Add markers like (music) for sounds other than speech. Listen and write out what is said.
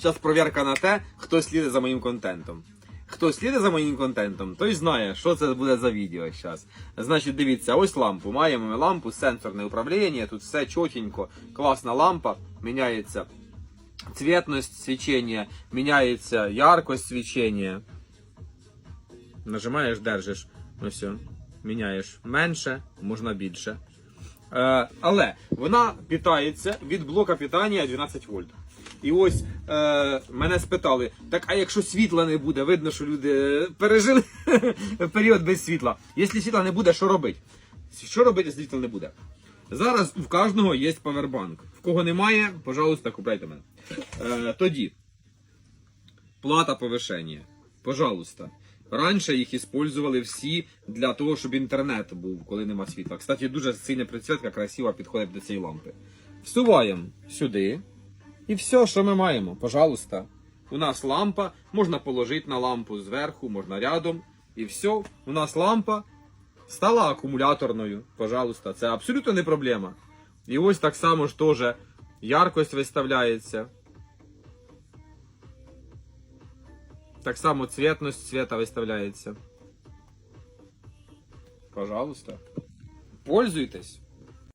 Зараз провірка на те, хто слідить за моїм контентом. Хто слідить за моїм контентом, той знає, що це буде за відео зараз. Значить, дивіться, ось лампу. Маємо ми лампу, сенсорне управління, тут все чотенько, класна лампа, міняється цветность свечения, меняется яркость свечения. Нажимаєш, держиш. Ну все. Міняєш менше, можна більше. Е, але вона питається від блока питання 12 вольт. І ось е, мене спитали: так а якщо світла не буде, видно, що люди пережили (laughs) період без світла. Якщо світла не буде, що робити? Що робити, якщо світла не буде? Зараз у кожного є павербанк. В кого немає, пожалуйста, купляйте мене. Е, тоді. Плата повишення. Пожалуйста. Раніше їх іспользували всі для того, щоб інтернет був, коли нема світла. Кстати, дуже сильна підсвітка красиво підходить до цієї лампи. Всуваємо сюди. І все, що ми маємо, пожалуйста. У нас лампа, можна положити на лампу зверху, можна рядом. І все, у нас лампа стала акумуляторною. Пожалуйста, це абсолютно не проблема. І ось так само ж теж яркость виставляється. Так само цветність цвета виставляється. Пожалуйста. Пользуйтесь.